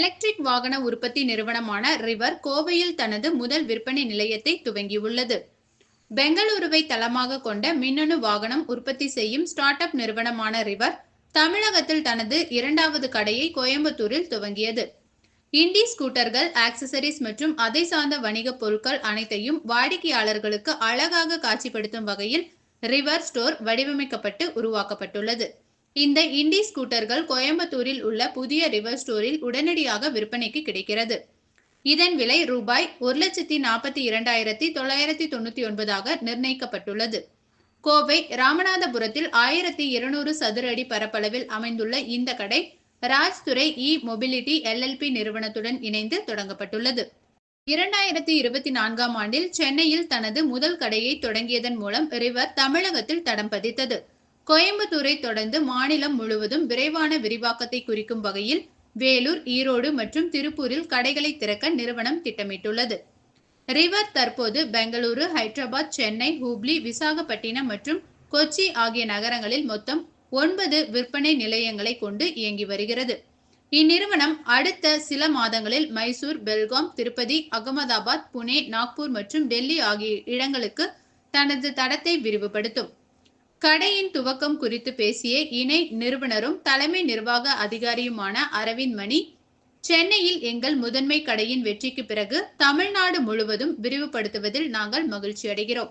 Electric வாகன உற்பத்தி நிறுவனமான ரிவர் கோவையில் தனது முதல் விற்பனை நிலையத்தை துவங்கியுள்ளது. பெங்களூருவை தளமாக கொண்ட மின்னணு வாகனம் உற்பத்தி செய்யும் ஸ்டார்ட் அப் நிறுவனமான ரிவர் தமிழகத்தில் தனது இரண்டாவது கடையை கோயம்புத்தூரில் துவங்கியது. இண்டி ஸ்கூட்டர்கள் ஆக்சசரிஸ் மற்றும் அதை சார்ந்த வணிகப் பொருட்கள் அனைத்தையும் வாடிக்கையாளர்களுக்கு அழகாக காட்சிப்படுத்தும் வகையில் ரிவர் ஸ்டோர் வடிவமைக்கப்பட்டு உருவாக்கப்பட்டுள்ளது. இந்த இண்டி ஸ்கூட்டர்கள் கோயம்புத்தூரில் உள்ள புதிய ரிவர் ஸ்டோரில் உடனடியாக விற்பனைக்கு கிடைக்கிறது. இதன் விலை ரூபாய் ஒரு லட்சத்தி நாற்பத்தி இரண்டாயிரத்தி தொள்ளாயிரத்தி தொண்ணூத்தி ஒன்பதாக நிர்ணயிக்கப்பட்டுள்ளது. கோவை ராமநாதபுரத்தில் ஆயிரத்தி இருநூறு சதுர அடி பரப்பளவில் அமைந்துள்ள இந்த கடை ராஜ்துறை இ மொபிலிட்டி எல்எல்பி நிறுவனத்துடன் இணைந்து தொடங்கப்பட்டுள்ளது. இரண்டாயிரத்தி இருபத்தி நான்காம் ஆண்டில் சென்னையில் தனது முதல் கடையை தொடங்கியதன் மூலம் ரிவர் தமிழகத்தில் தடம் பதித்தது. கோயம்புத்தூரை தொடர்ந்து மாநிலம் முழுவதும் விரைவான விரிவாக்கத்தை குறிக்கும் வகையில் வேலூர் ஈரோடு மற்றும் திருப்பூரில் கடைகளை திறக்க நிறுவனம் திட்டமிட்டுள்ளது. ரிவர் தற்போது பெங்களூரு ஹைதராபாத் சென்னை ஹூப்ளி விசாகப்பட்டினம் மற்றும் கொச்சி ஆகிய நகரங்களில் மொத்தம் ஒன்பது விற்பனை நிலையங்களை கொண்டு இயங்கி வருகிறது. இந்நிறுவனம் அடுத்த சில மாதங்களில் மைசூர் பெல்காம் திருப்பதி அகமதாபாத் புனே நாக்பூர் மற்றும் டெல்லி ஆகிய இடங்களுக்கு தனது தடத்தை விரிவுபடுத்தும். கடையின் துவக்கம் குறித்து பேசிய இணை நிறுவனரும் தலைமை நிர்வாக அதிகாரியுமான அரவிந்த் மணி சென்னையில் எங்கள் முதன்மை கடையின் வெற்றிக்கு பிறகு தமிழ்நாடு முழுவதும் விரிவுபடுத்துவதில் நாங்கள் மகிழ்ச்சி அடைகிறோம்.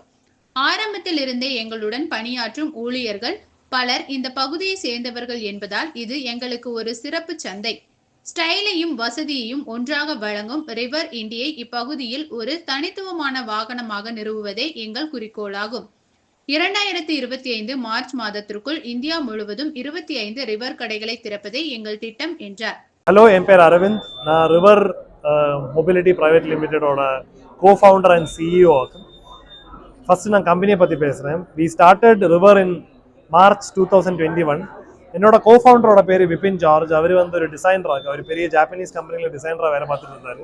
ஆரம்பத்தில் இருந்தே எங்களுடன் பணியாற்றும் ஊழியர்கள் பலர் இந்த பகுதியை சேர்ந்தவர்கள் என்பதால் இது எங்களுக்கு ஒரு சிறப்பு சந்தை. ஸ்டைலையும் வசதியையும் ஒன்றாக வழங்கும் ரிவர் இண்டியை இப்பகுதியில் ஒரு தனித்துவமான வாகனமாக நிறுவுவதே எங்கள் குறிக்கோளாகும். இரண்டாயிரத்தி இருபத்தி ஐந்து மார்ச் மாதத்திற்குள் இந்தியா முழுவதும் இருபத்தி ஐந்து ரிவர் கடைகளை திறப்பதே எங்கள் திட்டம் என்றார். ஹலோ என் பேர் அரவிந்த். நான் River Mobility Private லிமிடெடோட co founder and CEO first நான் கம்பெனியை பற்றி பேசுகிறேன் we started River in March two thousand twenty one என்னோட கோ ஃபவுண்டரோட பேர் விபின் ஜார்ஜ். அவர் வந்து ஒரு டிசைனராக அவர் பெரிய ஜாப்பனீஸ் கம்பெனியில் டிசைனராக வேலை பார்த்துட்டு இருந்தார்.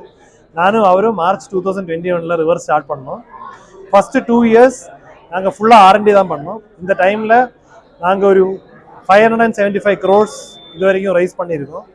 நானும் அவரும் மார்ச் டூ தௌசண்ட் டுவெண்ட்டி ஒனில் ரிவர் ஸ்டார்ட் பண்ணோம். ஃபஸ்ட்டு டூ இயர்ஸ் நாங்கள் ஃபுல்லாக ஆர்என்டி தான் பண்ணோம். இந்த டைமில் நாங்கள் ஒரு five hundred and seventy five crores இது வரைக்கும் ரைஸ் பண்ணியிருக்கோம்.